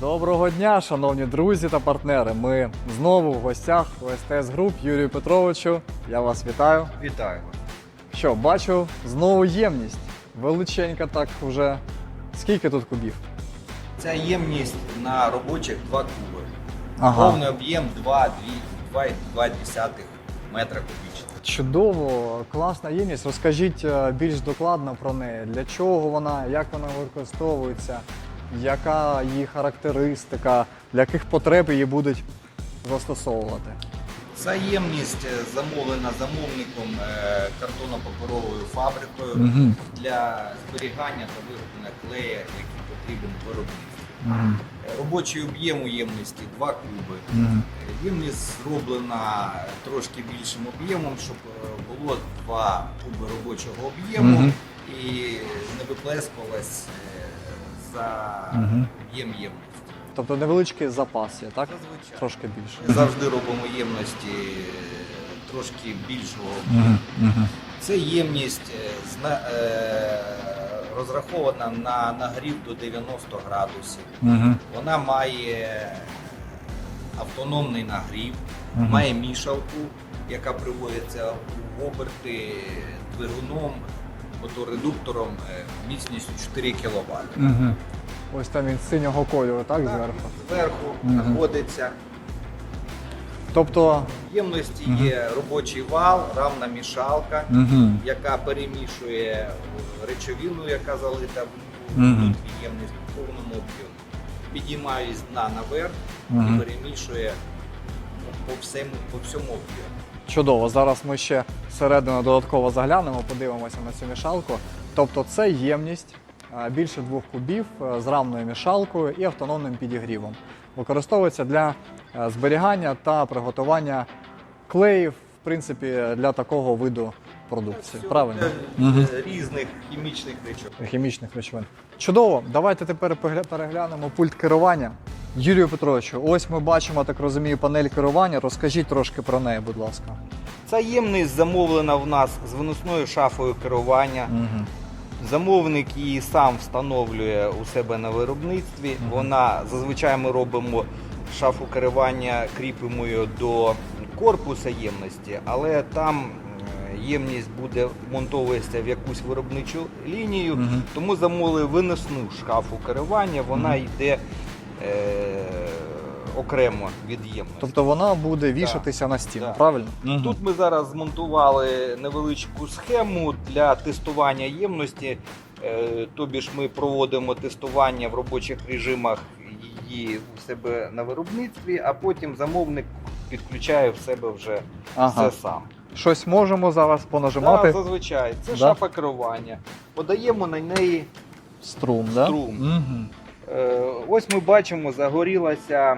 Доброго дня, шановні друзі та партнери. Ми знову в гостях у СТС Груп Юрію Петровичу. Я вас вітаю. Вітаю вас. Що, бачу знову ємність. Величенька так вже. Скільки тут кубів? Ця ємність на робочих 2 куби. Ага. Повний об'єм 2,2 метра кубічного. Чудово, класна ємність. Розкажіть е, більш докладно про неї. Для чого вона, як вона використовується, яка її характеристика, для яких потреб її будуть застосовувати. Ця ємність е, замовлена замовником е, картонно-паперовою фабрикою Мгм. для зберігання та вироблення клея, який потрібен виробництву. Мгм. Е, Робочий об'єм у ємності 2 куби. Е, Ємність зроблена трошки більшим об'ємом, щоб було 2 куби робочого об'єму Мгм. і не виплескувалось е, за Мгм. об'єм ємності. Тобто невеличкий запас є, так? Зазвичай. Трошки більше. Ми завжди робимо ємності е, трошки більшого. Мгм. Це ємність е, зна- е, розрахована на нагрів до 90 градусів. Мгм. Вона має автономний нагрів, Мгм. має мішалку, яка приводиться в оберти двигуном, моторедуктором е, міцністю 4 кВт. Мгм. Ось там він синього кольору, так, зверху? Зверху Мгм. знаходиться. Тобто. В ємності є робочий вал, рамна мішалка, Мгм. яка перемішує речовину, яка залита в Мгм. ємність в повному об'ємі. Підіймає з дна наверх Мгм. і перемішує по всьому, по всьому об'єму. Чудово. Зараз ми ще всередину додатково заглянемо, подивимося на цю мішалку. Тобто це ємність е, більше двох кубів е, з рамною мішалкою і автономним підігрівом. Використовується для е, зберігання та приготування клеїв, в принципі, для такого виду продукції. Правильно? різних хімічних речовин. хімічних речовин. Чудово, давайте тепер переглянемо пульт керування. Юрію Петровичу, ось ми бачимо, так розумію, панель керування. Розкажіть трошки про неї, будь ласка. Ця ємність замовлена в нас з виносною шафою керування. Угу. Замовник її сам встановлює у себе на виробництві. Мгм. Вона зазвичай ми робимо шафу керування, кріпимо її до корпуса ємності, але там е, ємність буде вмонтовуватися в якусь виробничу лінію, Мгм. тому замовили виносну шафу керування. Вона Мгм. йде е, окремо від ємності. Тобто вона буде вішатися на стіну, Да. правильно? Тут ми зараз змонтували невеличку схему для тестування ємності. Е, Тобі ж ми проводимо тестування в робочих режимах її у себе на виробництві, а потім замовник підключає в себе вже Ага. все сам. Щось можемо зараз понажимати. Да, зазвичай це Да. шафа керування. Подаємо на неї. Струм, да? Струм. Угу. Е, Ось ми бачимо, загорілася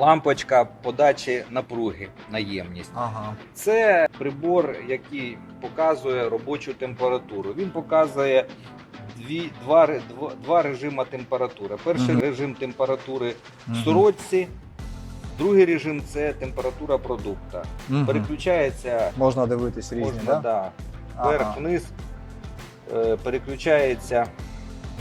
лампочка подачі напруги на ємність. Ага. Це прибор, який показує робочу температуру. Він показує дві, два, два, два режими температури. Перший Мгм. режим температури в сорочці, другий режим це температура продукта. Мгм. Переключається Можна дивитись різні, можна, да? да, Ага. вверх, вниз, е, переключається.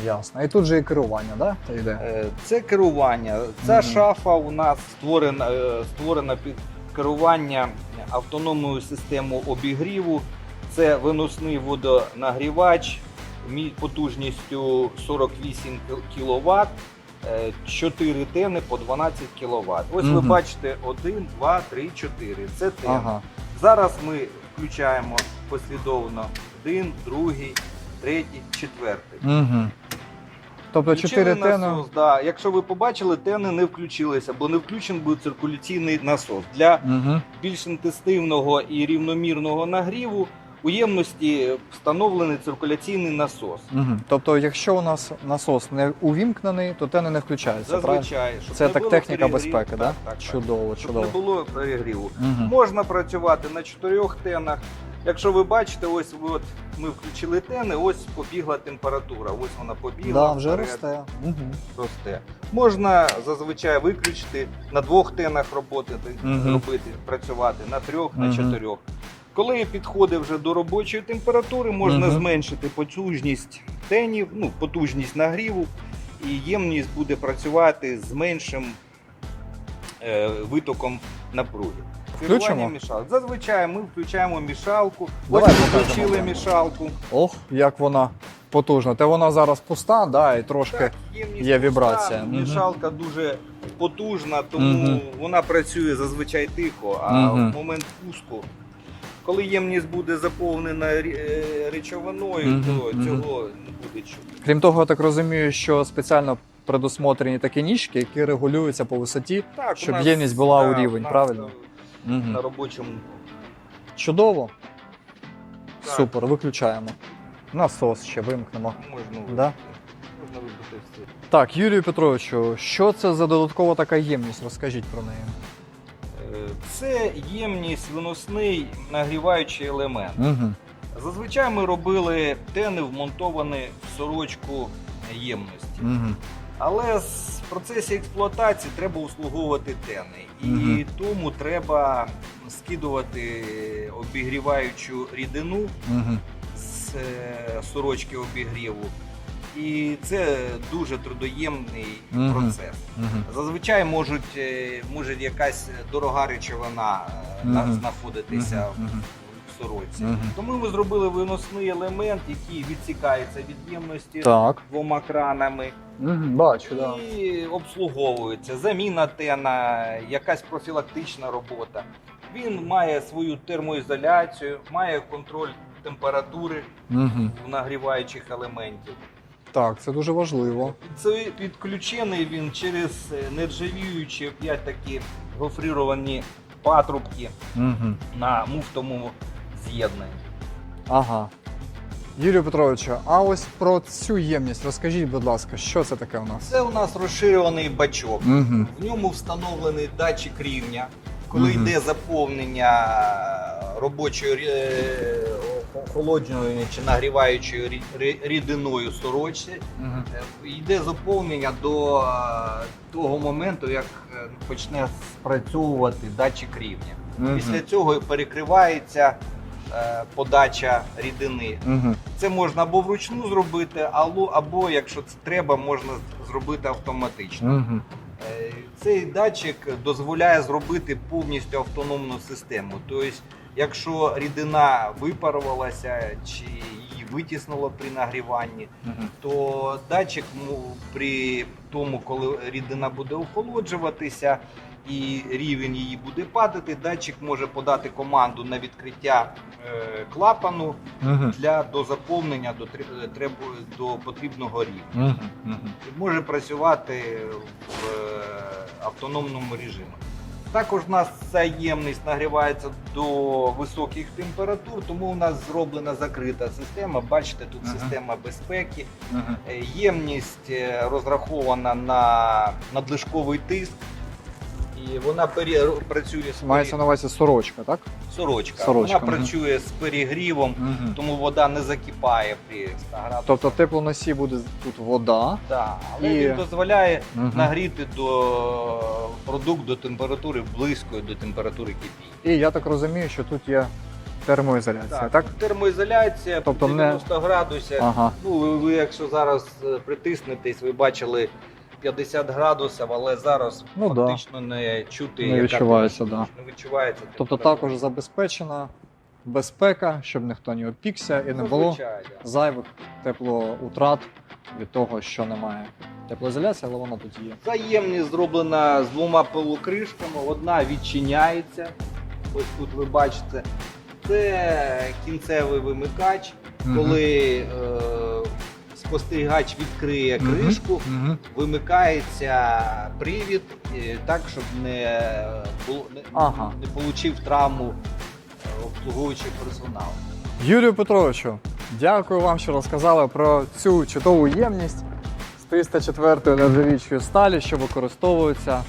Ясно. І тут же і керування, да? Та йде. Е, Це керування. Ця Мгм. шафа у нас створена, е, створена під керування автономною системою обігріву. Це виносний водонагрівач мі- потужністю 48 кВт, 4 тени по 12 кВт. Ось ви Мгм. бачите 1, 2, 3, 4. Це тени. Ага. Зараз ми включаємо послідовно один, другий, третій, четвертий. Угу. Тобто 4 тени. насос, да. Якщо ви побачили, тени не включилися, бо не включений був циркуляційний насос. Для Угу. більш інтенсивного і рівномірного нагріву у ємності встановлений циркуляційний насос. Угу. Тобто, якщо у нас насос не увімкнений, то тени не включаються. Зазвичай, щоб Це не так було техніка перегріву. безпеки, так? да? Так, так. Чудово, Щоб чудово. не було перегріву. Угу. Можна працювати на чотирьох тенах. Якщо ви бачите, ось от ми включили тени, ось побігла температура. Ось вона побігла. Да, вже вперед. росте. Угу. росте. Можна зазвичай виключити на двох тенах роботи, Мгм. робити, працювати, на трьох, на чотирьох. Коли підходить вже до робочої температури, можна Мгм. зменшити потужність тенів, ну, потужність нагріву і ємність буде працювати з меншим е, витоком напруги. Включимо? Мішалок. Зазвичай ми включаємо мішалку. Давай Ось ми включили так. мішалку. Ох, як вона потужна. Та вона зараз пуста, да, і трошки. Так, є вібрація. Мгм. Мішалка дуже потужна, тому Мгм. вона працює зазвичай тихо, а Мгм. в момент пуску, коли ємність буде заповнена е, речовиною, Мгм, то мгм. цього не буде чути. Крім того, я так розумію, що спеціально предусмотрені такі ніжки, які регулюються по висоті. Так, Щоб нас, ємність була у да, рівень, у нас правильно? На, Угу. на робочому. Чудово. Так. Супер, виключаємо. Насос ще вимкнемо. Можна, Да? можна вибити все. Так, Юрію Петровичу, що це за додаткова така ємність? Розкажіть про неї. Е, Це ємність, виносний нагріваючий елемент. Угу. Зазвичай ми робили тени вмонтовані в сорочку ємності. Угу. Але з- в процесі експлуатації треба услуговувати тени. І Мгм. тому треба скидувати обігріваючу рідину Угу. з е, сорочки обігріву. І це дуже трудоємний Мгм. процес. Угу. Зазвичай можуть, е, може якась дорога речовина на- знаходитися. Мгм. Сорочці. Мгм. Тому ми зробили виносний елемент, який відсікається від ємності Так. двома кранами Угу. Бачу, да. і обслуговується. Заміна тена, якась профілактична робота. Він має свою термоізоляцію, має контроль температури Угу. в нагріваючих елементів. Так, це дуже важливо. Це підключений він через е, нержавіючі опять такі гофріровані патрубки Угу. на муфтовому з'єднанні. Ага. Юрію Петровичу, а ось про цю ємність розкажіть, будь ласка, що це таке у нас? Це у нас розширюваний бачок. Угу. В ньому встановлений датчик рівня. Коли Мгм. йде заповнення робочою е, охолодженою чи нагріваючою рі- рі- рідиною сорочці, Угу. йде заповнення до е, того моменту, як почне спрацьовувати датчик рівня. Мгм. Після цього перекривається подача рідини. Угу. Це можна або вручну зробити, або, або якщо це треба, можна зробити автоматично. Угу. Е, Цей датчик дозволяє зробити повністю автономну систему. Тобто, якщо рідина випарувалася чи її витіснило при нагріванні, Угу. то датчик при тому, коли рідина буде охолоджуватися і рівень її буде падати, датчик може подати команду на відкриття е, клапану Угу. для дозаповнення до, треб- до потрібного рівня. Угу. Угу. Може працювати в е, автономному режимі. Також у нас ця ємність нагрівається до високих температур, тому у нас зроблена закрита система. Бачите, тут Ага. система безпеки. Е, Ємність е, розрахована на надлишковий тиск, і вона пері... працює з Мається на увазі сорочка, так? сорочка. Сорочка, Вона мгм. працює з перегрівом, Угу. тому вода не закипає при 100 градусах. Тобто в теплоносі буде тут вода. Да, але І- він дозволяє Мгм. нагріти до продукт до температури близької до температури кипіння. І я так розумію, що тут є термоізоляція, так? Термоізоляція Тобто тобто не- 90 градусів. Ага. Ну, ви, ви якщо зараз е, притиснетесь, ви бачили 50 градусів, але зараз Ну, да. не чути, Не яка відчувається, да. не відчувається. Тобто також забезпечена безпека, щоб ніхто не опікся і не було Зазвичай, да. зайвих теплоутрат від того, що немає. Теплоізоляція, але вона тут є. Заємність зроблена з двома полукришками. Одна відчиняється. Ось тут ви бачите. Це кінцевий вимикач. Коли е, спостерігач відкриє кришку, Мгм. вимикається привід е, так, щоб не, було, не, Ага. не получив травму е, обслуговуючий персонал. Юрію Петровичу, дякую вам, що розказали про цю чудову ємність з 304 нержавіючої сталі, що використовується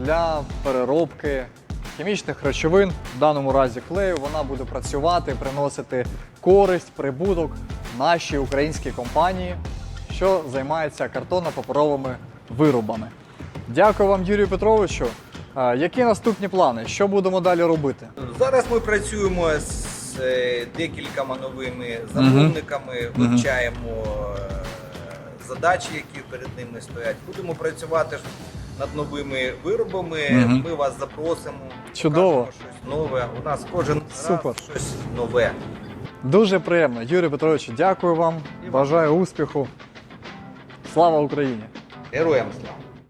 для переробки хімічних речовин, в даному разі клею. Вона буде працювати, приносити користь, прибуток наші українські компанії, що займаються картонно-паперовими виробами. Дякую вам, Юрію Петровичу. Які наступні плани? Що будемо далі робити? Зараз ми працюємо з е, декількома новими замовниками, mm вивчаємо е, задачі, які перед ними стоять. Будемо працювати над новими виробами. Mm. Ми вас запросимо. Чудово, щось нове. У нас кожен Супер. раз щось нове. Дуже приємно. Юрій Петровичу, дякую вам. Бажаю успіху. Слава Україні! Героям слава!